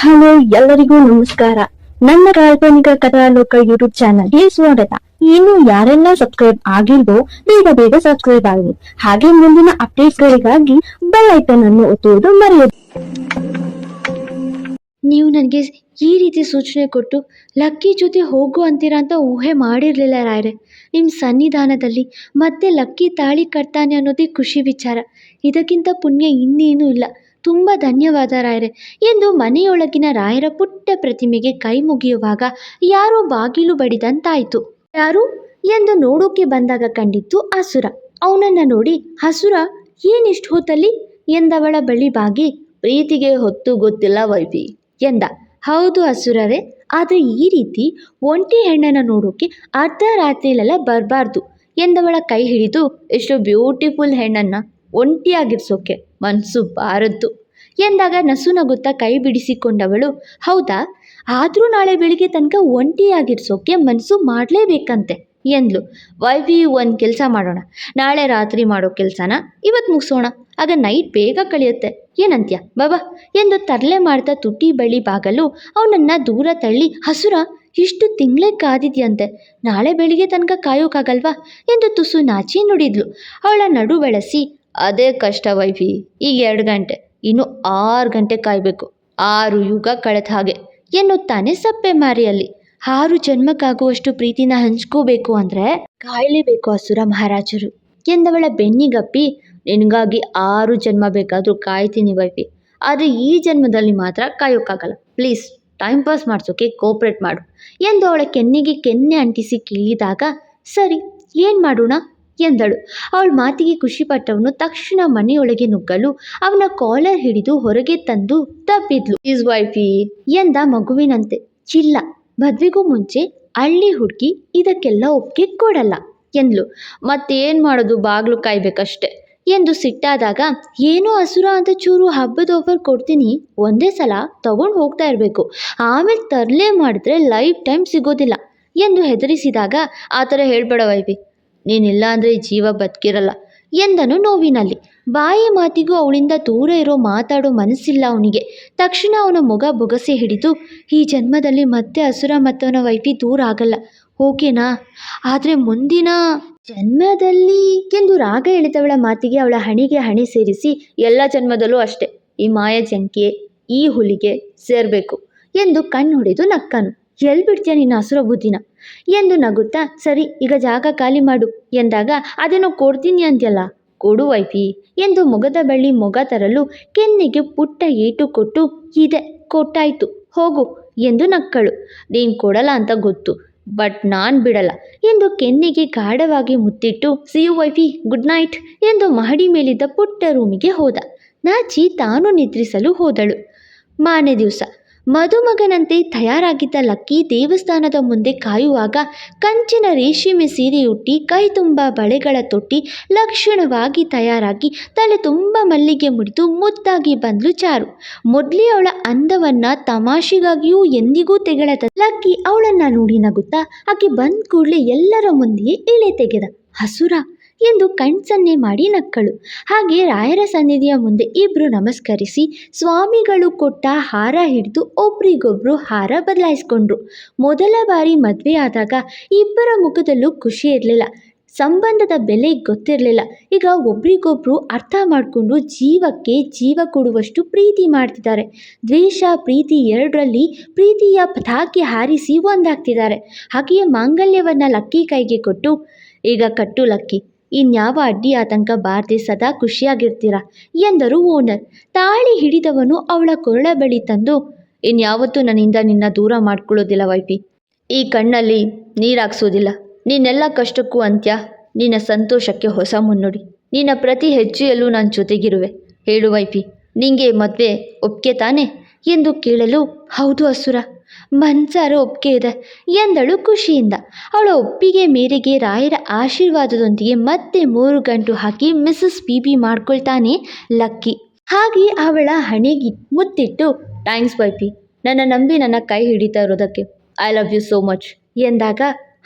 Hello, ಎಲ್ಲರಿಗೂ ನಮಸ್ಕಾರ. ನನ್ನ ಕಾಲ್ಪನಿಕ ಕಥಾಲೋಕ ಯೂಟ್ಯೂಬ್ ಚಾನಲ್ಗೆ ಸ್ವಾಗತ. ಇನ್ನು ಯಾರೆಲ್ಲ ಸಬ್ಸ್ಕ್ರೈಬ್ ಆಗಿಲ್ವೋ, ಬೇಗ ಬೇಗ ಸಬ್ಸ್ಕ್ರೈಬ್ ಆಗಿ. ಹಾಗೆ ಮುಂದಿನ ಅಪ್ಡೇಟ್ ಗಳಿಗಾಗಿ ಬೆಲ್ ಐಕನ್ ಅನ್ನು ಒತ್ತುವುದು ಮರೆಯದು. ನೀವು ನನಗೆ ಈ ರೀತಿ ಸೂಚನೆ ಕೊಟ್ಟು, ಲಕ್ಕಿ ಜೊತೆ ಹೋಗು ಅಂತೀರಾ ಅಂತ ಊಹೆ ಮಾಡಿರಲಿಲ್ಲ ರಾಯರೆ. ನಿಮ್ಮ ಸನ್ನಿಧಾನದಲ್ಲಿ ಮತ್ತೆ ಲಕ್ಕಿ ತಾಳಿ ಕಟ್ತಾನೆ ಅನ್ನೋದೇ ಖುಷಿ ವಿಚಾರ. ಇದಕ್ಕಿಂತ ಪುಣ್ಯ ಇನ್ನೇನೂ ಇಲ್ಲ. ತುಂಬ ಧನ್ಯವಾದ ರಾಯರೇ. ಎಂದು ಮನೆಯೊಳಗಿನ ರಾಯರ ಪುಟ್ಟ ಪ್ರತಿಮೆಗೆ ಕೈ ಮುಗಿಯುವಾಗ ಯಾರೋ ಬಾಗಿಲು ಬಡಿದಂತಾಯಿತು. ಯಾರು? ಎಂದು ನೋಡೋಕೆ ಬಂದಾಗ ಕಂಡಿತ್ತು ಹಸುರ ಅವನನ್ನು ನೋಡಿ ಹಸುರ ಏನಿಷ್ಟು ಹೊತ್ತಲ್ಲಿ? ಎಂದವಳ ಬಳಿ ಬಾಗಿ, ಪ್ರೀತಿಗೆ ಹೊತ್ತು ಗೊತ್ತಿಲ್ಲ ವೈಫಿ, ಎಂದ. ಹೌದು ಹಸುರರೇ ಆದರೆ ಈ ರೀತಿ ಒಂಟಿ ಹೆಣ್ಣನ್ನು ನೋಡೋಕೆ ಅರ್ಧ ರಾತ್ರಿಲೆಲ್ಲ ಬರಬಾರ್ದು, ಎಂದವಳ ಕೈ ಹಿಡಿದು ಎಷ್ಟು ಬ್ಯೂಟಿಫುಲ್ ಹೆಣ್ಣನ್ನು ಒಂಟಿಯಾಗಿರ್ಸೋಕೆ ಮನಸ್ಸು ಬಾರದ್ದು ಎಂದಾಗ ನಸು ನಗುತ್ತಾ ಕೈ ಬಿಡಿಸಿಕೊಂಡವಳು, ಹೌದಾ? ಆದರೂ ನಾಳೆ ಬೆಳಿಗ್ಗೆ ತನಕ ಒಂಟಿಯಾಗಿರ್ಸೋಕೆ ಮನಸ್ಸು ಮಾಡಲೇಬೇಕಂತೆ, ಎಂದ್ಲು. ವಿ ಒಂದು ಕೆಲಸ ಮಾಡೋಣ. ನಾಳೆ ರಾತ್ರಿ ಮಾಡೋ ಕೆಲಸನ ಇವತ್ತು ಮುಗಿಸೋಣ. ಆಗ ನೈಟ್ ಬೇಗ ಕಳೆಯುತ್ತೆ. ಏನಂತ್ಯ? ಬಾಬಾ ಎಂದು ತರಲೆ ಮಾಡ್ತಾ ತುಟಿ ಬಳಿ ಬಾಗಲು ಅವನನ್ನು ದೂರ ತಳ್ಳಿ, ಹಸುರ, ಇಷ್ಟು ತಿಂಗಳೇ ಕಾದಿದ್ಯಂತೆ. ನಾಳೆ ಬೆಳಿಗ್ಗೆ ತನಕ ಕಾಯೋಕ್ಕಾಗಲ್ವಾ ಎಂದು ತುಸು ನಾಚಿ ನುಡಿದ್ಲು. ಅವಳ ನಡು ಬೆಳೆಸಿ, ಅದೇ ಕಷ್ಟ ವೈಫಿ, ಈಗ ಎರಡು ಗಂಟೆ. ಇನ್ನು ಆರು ಗಂಟೆ ಕಾಯಬೇಕು. ಆರು ಯುಗ ಕಳೆದ ಹಾಗೆ ಎನ್ನುತ್ತಾನೆ ಸಪ್ಪೆ ಮಾರಿಯಲ್ಲಿ. ಆರು ಜನ್ಮಕ್ಕಾಗುವಷ್ಟು ಪ್ರೀತಿನ ಹಂಚ್ಕೋಬೇಕು ಅಂದರೆ ಕಾಯಲೇಬೇಕು ಅಸುರ ಮಹಾರಾಜರು. ಎಂದವಳ ಬೆನ್ನಿಗಪ್ಪಿ, ನಿನಗಾಗಿ ಆರು ಜನ್ಮ ಬೇಕಾದರೂ ಕಾಯ್ತೀನಿ ವೈಫಿ. ಆದರೆ ಈ ಜನ್ಮದಲ್ಲಿ ಮಾತ್ರ ಕಾಯೋಕ್ಕಾಗಲ್ಲ. ಪ್ಲೀಸ್, ಟೈಮ್ ಪಾಸ್ ಮಾಡಿಸೋಕೆ ಕೋಪ್ರೇಟ್ ಮಾಡು. ಎಂದು ಅವಳ ಕೆನ್ನೆಗೆ ಕೆನ್ನೆ ಅಂಟಿಸಿ ಕೇಳಿದಾಗ, ಸರಿ, ಏನು ಮಾಡೋಣ? ಎಂದಳು. ಅವಳ ಮಾತಿಗೆ ಖುಷಿಪಟ್ಟವನು ತಕ್ಷಣ ಮನೆಯೊಳಗೆ ನುಗ್ಗಲು ಅವನ ಕಾಲರ್ ಹಿಡಿದು ಹೊರಗೆ ತಂದು ತಬ್ಬಿದ್ಲು. ಇಸ್ ವೈಫಿ ಎಂದ ಮಗುವಿನಂತೆ. ಚಿಲ್ಲ ಮದ್ವೆಗೂ ಮುಂಚೆ ಹಳ್ಳಿ ಹುಡುಗಿ ಇದಕ್ಕೆಲ್ಲ ಒಪ್ಪಿಗೆ ಕೊಡಲ್ಲ ಎಂದ್ಲು. ಮತ್ತೇನು ಮಾಡೋದು ಬಾಗ್ಲು ಕಾಯ್ಬೇಕಷ್ಟೆ. ಎಂದು ಸಿಟ್ಟಾದಾಗ ಏನೋ ಹಸುರ ಅಂತ ಚೂರು ಹಬ್ಬದ ಆಫರ್ ಕೊಡ್ತೀನಿ ಒಂದೇ ಸಲ ತಗೊಂಡು ಹೋಗ್ತಾ ಇರಬೇಕು. ಆಮೇಲೆ ತರಲೇ ಮಾಡಿದ್ರೆ ಲೈಫ್ ಟೈಮ್ ಸಿಗೋದಿಲ್ಲ ಎಂದು ಹೆದರಿಸಿದಾಗ ಆ ಥರ ಹೇಳ್ಬೇಡ ವೈಫಿ ನೀನಿಲ್ಲ ಅಂದರೆ ಜೀವ ಬದುಕಿರಲ್ಲ ಎಂದನು ನೋವಿನಲ್ಲಿ. ಬಾಯಿ ಮಾತಿಗೂ ಅವಳಿಂದ ದೂರ ಇರೋ ಮಾತಾಡೋ ಮನಸ್ಸಿಲ್ಲ ಅವನಿಗೆ. ತಕ್ಷಣ ಅವನ ಮೊಗ ಬೊಗಸೆ ಹಿಡಿದು, ಈ ಜನ್ಮದಲ್ಲಿ ಮತ್ತೆ ಹಸುರ ಮತ್ತವನ ವೈಫಿ ದೂರ ಆಗಲ್ಲ. ಓಕೆನಾ? ಆದರೆ ಮುಂದಿನ ಜನ್ಮದಲ್ಲಿ ಎಂದು ರಾಗ ಎಳೆದವಳ ಮಾತಿಗೆ ಅವಳ ಹಣಿಗೆ ಹಣೆ ಸೇರಿಸಿ, ಎಲ್ಲ ಜನ್ಮದಲ್ಲೂ ಅಷ್ಟೆ, ಈ ಮಾಯ ಜಂಕೆ ಈ ಹುಲಿಗೆ ಸೇರಬೇಕು ಎಂದು ಕಣ್ಣು ಹೊಡೆದು ನಕ್ಕನು. ಎಲ್ಲಿ ನಿನ್ನ ಹಸುರ ಬುದ್ಧಿನ. ಎಂದು ನಗುತ್ತಾ, ಸರಿ, ಈಗ ಜಾಗ ಖಾಲಿ ಮಾಡು. ಎಂದಾಗ, ಅದನ್ನು ಕೊಡ್ತೀನಿ ಅಂತ್ಯಲ್ಲ? ಕೊಡು ವೈಫಿ. ಎಂದು ಮೊಗದ ಬಳ್ಳಿ ಮೊಗ ತರಲು ಕೆನ್ನೆಗೆ ಪುಟ್ಟ ಏಟು ಕೊಟ್ಟು, ಇದೆ, ಕೊಟ್ಟಾಯ್ತು, ಹೋಗು ಎಂದು ನಕ್ಕಳು. ನೀನು ಕೊಡಲ್ಲ ಅಂತ ಗೊತ್ತು, ಬಟ್ ನಾನು ಬಿಡಲ್ಲ ಎಂದು ಕೆನ್ನೆಗೆ ಗಾಢವಾಗಿ ಮುತ್ತಿಟ್ಟು see you wifey, good night ಎಂದು ಮಹಡಿ ಮೇಲಿದ್ದ ಪುಟ್ಟ ರೂಮಿಗೆ ಹೋದ. ನಾಚಿ ತಾನು ನಿದ್ರಿಸಲು ಹೋದಳು. ಮಾನೆ ದಿವಸ ಮದುಮಗನಂತೆ ತಯಾರಾಗಿದ್ದ ಲಕ್ಕಿ ದೇವಸ್ಥಾನದ ಮುಂದೆ ಕಾಯುವಾಗ ಕಂಚಿನ ರೇಷ್ಮೆ ಸೀರೆಯುಟ್ಟಿ ಕೈ ತುಂಬ ಬಳೆಗಳ ತೊಟ್ಟಿ ಲಕ್ಷಣವಾಗಿ ತಯಾರಾಗಿ ತಲೆ ತುಂಬ ಮಲ್ಲಿಗೆ ಮುಡಿದು ಮುದ್ದಾಗಿ ಬಂದ್ಲು ಚಾರು. ಮೊದಲೇ ಅವಳ ಅಂದವನ್ನ ತಮಾಷೆಗಾಗಿಯೂ ಎಂದಿಗೂ ತೆಗೆಳದ ಲಕ್ಕಿ ಅವಳನ್ನ ನೋಡಿ ನಗುತ್ತಾ ಆಕೆ ಬಂದ ಕೂಡಲೇ ಎಲ್ಲರ ಮುಂದೆಯೇ ಇಳೆ ತೆಗೆದ. ಹಸುರ ಎಂದು ಕಣ್ಸನ್ನೆ ಮಾಡಿ ನಕ್ಕಳು. ಹಾಗೆ ರಾಯರ ಸನ್ನಿಧಿಯ ಮುಂದೆ ಇಬ್ಬರು ನಮಸ್ಕರಿಸಿ ಸ್ವಾಮಿಗಳು ಕೊಟ್ಟ ಹಾರ ಹಿಡಿದು ಒಬ್ರಿಗೊಬ್ರು ಹಾರ ಬದಲಾಯಿಸ್ಕೊಂಡ್ರು. ಮೊದಲ ಬಾರಿ ಮದುವೆಯಾದಾಗ ಇಬ್ಬರ ಮುಖದಲ್ಲೂ ಖುಷಿ ಇರಲಿಲ್ಲ. ಸಂಬಂಧದ ಬೆಲೆ ಗೊತ್ತಿರಲಿಲ್ಲ. ಈಗ ಒಬ್ರಿಗೊಬ್ರು ಅರ್ಥ ಮಾಡಿಕೊಂಡು ಜೀವಕ್ಕೆ ಜೀವ ಕೊಡುವಷ್ಟು ಪ್ರೀತಿ ಮಾಡ್ತಿದ್ದಾರೆ. ದ್ವೇಷ, ಪ್ರೀತಿ ಎರಡರಲ್ಲಿ ಪ್ರೀತಿಯ ಪತಾಕೆ ಹಾರಿಸಿ ಒಂದಾಗ್ತಿದ್ದಾರೆ. ಹಾಗೆಯೇ ಮಾಂಗಲ್ಯವನ್ನು ಲಕ್ಕಿ ಕೈಗೆ ಕೊಟ್ಟು, ಈಗ ಕಟ್ಟು ಲಕ್ಕಿ. ಇನ್ಯಾವ ಅಡ್ಡಿ ಆತಂಕ ಬಾರದೆ ಸದಾ ಖುಷಿಯಾಗಿರ್ತೀರ? ಎಂದರು ಓನರ್. ತಾಳಿ ಹಿಡಿದವನು ಅವಳ ಕೊರಳ ಬಳಿ ತಂದು, ಇನ್ಯಾವತ್ತೂ ನನ್ನಿಂದ ನಿನ್ನ ದೂರ ಮಾಡ್ಕೊಳ್ಳೋದಿಲ್ಲ ವೈಫಿ. ಈ ಕಣ್ಣಲ್ಲಿ ನೀರಾಕ್ಸೋದಿಲ್ಲ ನಿನ್ನೆಲ್ಲ ಕಷ್ಟಕ್ಕೂ ಅಂತ್ಯ. ನಿನ್ನ ಸಂತೋಷಕ್ಕೆ ಹೊಸ ಮುನ್ನುಡಿ. ನಿನ್ನ ಪ್ರತಿ ಹೆಜ್ಜೆಯಲ್ಲೂ ನಾನು ಜೊತೆಗಿರುವೆ. ಹೇಳು ವೈಫಿ. ನಿಂಗೆ ಮದುವೆ ಒಪ್ಪಿಗೆ ತಾನೆ? ಎಂದು ಕೇಳಲು, ಹೌದು ಅಸುರ, ಮನ್ಸಾರ ಒಪ್ಪಿಗೆ ಇದೆ ಎಂದಳು ಖುಷಿಯಿಂದ. ಅವಳ ಒಪ್ಪಿಗೆ ಮೇರೆಗೆ ರಾಯರ ಆಶೀರ್ವಾದದೊಂದಿಗೆ ಮತ್ತೆ ಮೂರು ಗಂಟು ಹಾಕಿ ಮಿಸಸ್ ಬಿ ಬಿ ಮಾಡ್ಕೊಳ್ತಾನೆ ಲಕ್ಕಿ. ಹಾಗೆ ಅವಳ ಹಣೆಗೆ ಮುತ್ತಿಟ್ಟು, ಥ್ಯಾಂಕ್ಸ್ ವೈಫಿ ನನ್ನ ನಂಬಿ ನನ್ನ ಕೈ ಹಿಡಿತಾ ಇರೋದಕ್ಕೆ. I love you so much ಎಂದಾಗ,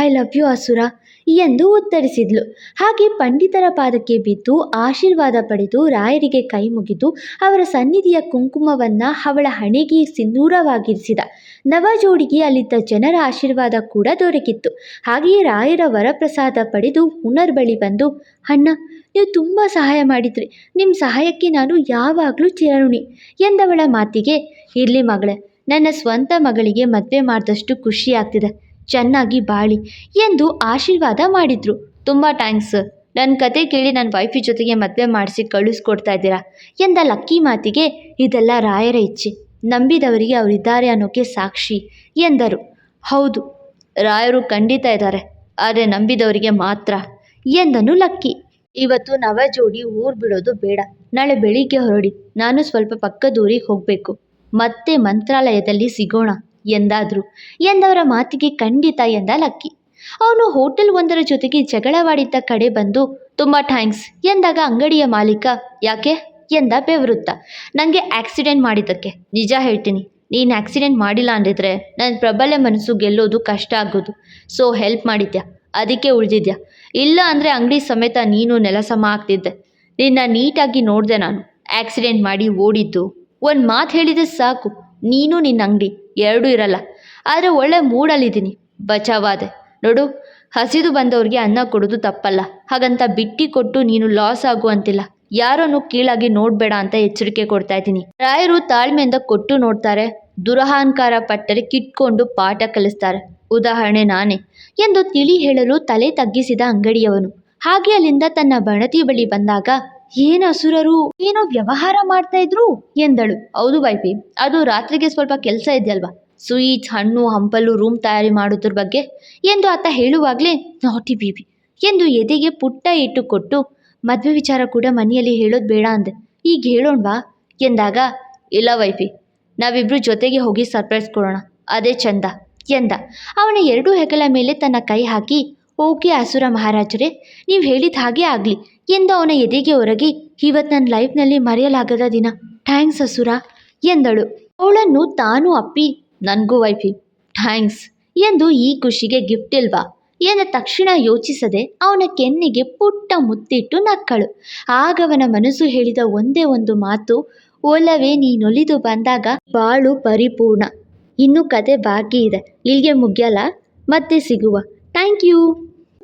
ಐ ಲವ್ ಯು ಅಸುರ ಎಂದು ಉತ್ತರಿಸಿದ್ಲು. ಹಾಗೆ ಪಂಡಿತರ ಪಾದಕ್ಕೆ ಬಿದ್ದು ಆಶೀರ್ವಾದ ಪಡೆದು ರಾಯರಿಗೆ ಕೈ ಮುಗಿದು ಅವರ ಸನ್ನಿಧಿಯ ಕುಂಕುಮವನ್ನು ಅವಳ ಹಣೆಗೆ ಸಿಂಧೂರವಾಗಿರಿಸಿದ. ನವಜೋಡಿಗೆ ಅಲ್ಲಿದ್ದ ಜನರ ಆಶೀರ್ವಾದ ಕೂಡ ದೊರಕಿತ್ತು. ಹಾಗೆಯೇ ರಾಯರ ವರಪ್ರಸಾದ ಪಡೆದು ಹುನರ್ ಬಳಿ ಬಂದು, ಅಣ್ಣ, ನೀವು ತುಂಬ ಸಹಾಯ ಮಾಡಿದ್ರಿ. ನಿಮ್ಮ ಸಹಾಯಕ್ಕೆ ನಾನು ಯಾವಾಗಲೂ ಚಿರಋಣಿ ಎಂದವಳ ಮಾತಿಗೆ, ಇರಲಿ ಮಗಳೇ, ನನ್ನ ಸ್ವಂತ ಮಗಳಿಗೆ ಮದುವೆ ಮಾಡಿದಷ್ಟು ಖುಷಿ ಆಗ್ತಿದೆ ಚೆನ್ನಾಗಿ ಬಾಳಿ ಎಂದು ಆಶೀರ್ವಾದ ಮಾಡಿದರು. ತುಂಬ ಥ್ಯಾಂಕ್ಸ್ ಸರ್ ನನ್ನ ಕತೆ ಕೇಳಿ ನನ್ನ ವೈಫಿ ಜೊತೆಗೆ ಮದುವೆ ಮಾಡಿಸಿ ಕಳಿಸ್ಕೊಡ್ತಾ ಇದ್ದೀರಾ? ಎಂದ ಲಕ್ಕಿ ಮಾತಿಗೆ, ಇದೆಲ್ಲ ರಾಯರ ಇಚ್ಛೆ. ನಂಬಿದವರಿಗೆ ಅವರಿದ್ದಾರೆ ಅನ್ನೋಕ್ಕೆ ಸಾಕ್ಷಿ ಎಂದರು. ಹೌದು, ರಾಯರು ಖಂಡಿತ ಇದ್ದಾರೆ, ಆದರೆ ನಂಬಿದವರಿಗೆ ಮಾತ್ರ ಎಂದನು ಲಕ್ಕಿ. ಇವತ್ತು ನವ ಜೋಡಿ ಊರು ಬಿಡೋದು ಬೇಡ. ನಾಳೆ ಬೆಳಿಗ್ಗೆ ಹೊರಡಿ. ನಾನು ಸ್ವಲ್ಪ ಪಕ್ಕದೂರಿಗೆ ಹೋಗಬೇಕು. ಮತ್ತೆ ಮಂತ್ರಾಲಯದಲ್ಲಿ ಸಿಗೋಣ ಎಂದಾದ್ರು. ಎಂದವರ ಮಾತಿಗೆ ಖಂಡಿತ ಎಂದ ಲಕ್ಕಿ. ಅವನು ಹೋಟೆಲ್ ಒಂದರ ಜೊತೆಗೆ ಜಗಳವಾಡಿದ್ದ ಕಡೆ ಬಂದು, ತುಂಬ ಥ್ಯಾಂಕ್ಸ್ ಎಂದಾಗ ಅಂಗಡಿಯ ಮಾಲೀಕ, ಯಾಕೆ? ಎಂದ ಬೆವರುತ್ತ. ನನಗೆ ಆಕ್ಸಿಡೆಂಟ್ ಮಾಡಿದ್ದಕ್ಕೆ, ನಿಜ ಹೇಳ್ತೀನಿ. ನೀನು ಆಕ್ಸಿಡೆಂಟ್ ಮಾಡಿಲ್ಲ ಅಂದಿದ್ರೆ ನನ್ನ ಪ್ರಬಲ ಮನಸ್ಸು ಗೆಲ್ಲೋದು ಕಷ್ಟ ಆಗೋದು. ಸೊ, ಹೆಲ್ಪ್ ಮಾಡಿದ್ಯಾ? ಅದಕ್ಕೆ ಉಳಿದಿದ್ಯಾ? ಇಲ್ಲ ಅಂದರೆ ಅಂಗಡಿ ಸಮೇತ ನೀನು ನೆಲಸಮ ಆಗ್ತಿದ್ದೆ. ನಿನ್ನ ನೀಟಾಗಿ ನೋಡಿದೆ ನಾನು. ಆಕ್ಸಿಡೆಂಟ್ ಮಾಡಿ ಓಡಿದ್ದು. ಒಂದು ಮಾತು ಹೇಳಿದರೆ ಸಾಕು. ನೀನು ನಿನ್ನ ಅಂಗಡಿ ಎರಡೂ ಇರಲ್ಲ, ಆದರೆ ಒಳ್ಳೆ ಮೂಡಲ್ಲಿದ್ದೀನಿ. ಬಚಾವಾದೆ. ನೋಡು, ಹಸಿದು ಬಂದವ್ರಿಗೆ ಅನ್ನ ಕೊಡೋದು ತಪ್ಪಲ್ಲ. ಹಾಗಂತ ಬಿಟ್ಟಿ ಕೊಟ್ಟು ನೀನು ಲಾಸ್ ಆಗುವಂತಿಲ್ಲ. ಯಾರನ್ನು ಕೀಳಾಗಿ ನೋಡಬೇಡ ಅಂತ ಎಚ್ಚರಿಕೆ ಕೊಡ್ತಾ ಇದ್ದೀನಿ. ರಾಯರು ತಾಳ್ಮೆಯಿಂದ ಕೊಟ್ಟು ನೋಡ್ತಾರೆ, ದುರಹಂಕಾರ ಪಟ್ಟರೆ ಕಿಟ್ಕೊಂಡು ಪಾಠ ಕಲಿಸ್ತಾರೆ. ಉದಾಹರಣೆ ನಾನೇ ಎಂದು ತಿಳಿ ಹೇಳಲು ತಲೆ ತಗ್ಗಿಸಿದ ಅಂಗಡಿಯವನು. ಹಾಗೆ ಅಲ್ಲಿಂದ ತನ್ನ ಬಣತಿ ಬಳಿ ಬಂದಾಗ ಏನು ಅಸುರರು? ಏನೋ ವ್ಯವಹಾರ ಮಾಡ್ತಾ ಇದ್ರು? ಎಂದಳು. ಹೌದು ವೈಫಿ, ಅದು ರಾತ್ರಿಗೆ ಸ್ವಲ್ಪ ಕೆಲಸ ಇದೆಯಲ್ವಾ? ಸ್ವೀಟ್ಸ್ ಹಣ್ಣು, ಹಂಪಲು, ರೂಮ್ ತಯಾರಿ ಮಾಡೋದ್ರ ಬಗ್ಗೆ? ಎಂದು ಆತ ಹೇಳುವಾಗಲೇ, ನಾಟಿ ಬೀಬಿ ಎಂದು ಎದೆಗೆ ಪುಟ್ಟ ಇಟ್ಟು ಕೊಟ್ಟು, ಮದುವೆ ವಿಚಾರ ಕೂಡ ಮನೆಯಲ್ಲಿ ಹೇಳೋದು ಬೇಡ ಅಂದೆ. ಈಗ ಹೇಳೋಣವಾ? ಎಂದಾಗ, ಇಲ್ಲ ವೈಫಿ, ನಾವಿಬ್ರು ಜೊತೆಗೆ ಹೋಗಿ ಸರ್ಪ್ರೈಸ್ ಕೊಡೋಣ. ಅದೇ ಚಂದ, ಎಂದ. ಅವನ ಎರಡೂ ಹೆಗಲ ಮೇಲೆ ತನ್ನ ಕೈ ಹಾಕಿ, ಓಕೆ ಅಸುರ ಮಹಾರಾಜರೇ, ನೀವು ಹೇಳಿದ ಹಾಗೆ ಆಗಲಿ. ಎಂದು ಅವನ ಎದೆಗೆ ಒರಗಿ ಇವತ್ತು ನನ್ನ ಲೈಫ್ನಲ್ಲಿ ಮರೆಯಲಾಗದ ದಿನ. ಥ್ಯಾಂಕ್ಸ್ ಅಸುರ ಎಂದಳು. ಅವಳನ್ನು ತಾನು ಅಪ್ಪಿ, ನನಗೂ ವೈಫಿ. ಥ್ಯಾಂಕ್ಸ್ ಎಂದು ಈ ಖುಷಿಗೆ ಗಿಫ್ಟ್ ಇಲ್ವಾ ಎಂದ ತಕ್ಷಣ ಯೋಚಿಸದೆ ಅವನ ಕೆನ್ನಿಗೆ ಪುಟ್ಟ ಮುತ್ತಿಟ್ಟು ನಕ್ಕಳು. ಆಗವನ ಮನಸ್ಸು ಹೇಳಿದ ಒಂದೇ ಒಂದು ಮಾತು, ಒಲವೇ, ನೀನೊಲಿದು ಬಂದಾಗ ಬಾಳು ಪರಿಪೂರ್ಣ. ಇನ್ನು ಕತೆ ಬಾಕಿ ಇದೆ. ಇಲ್ಲಿಗೆ ಮುಗಿಯಲ್ಲ ಮತ್ತೆ ಸಿಗುವ. Thank you.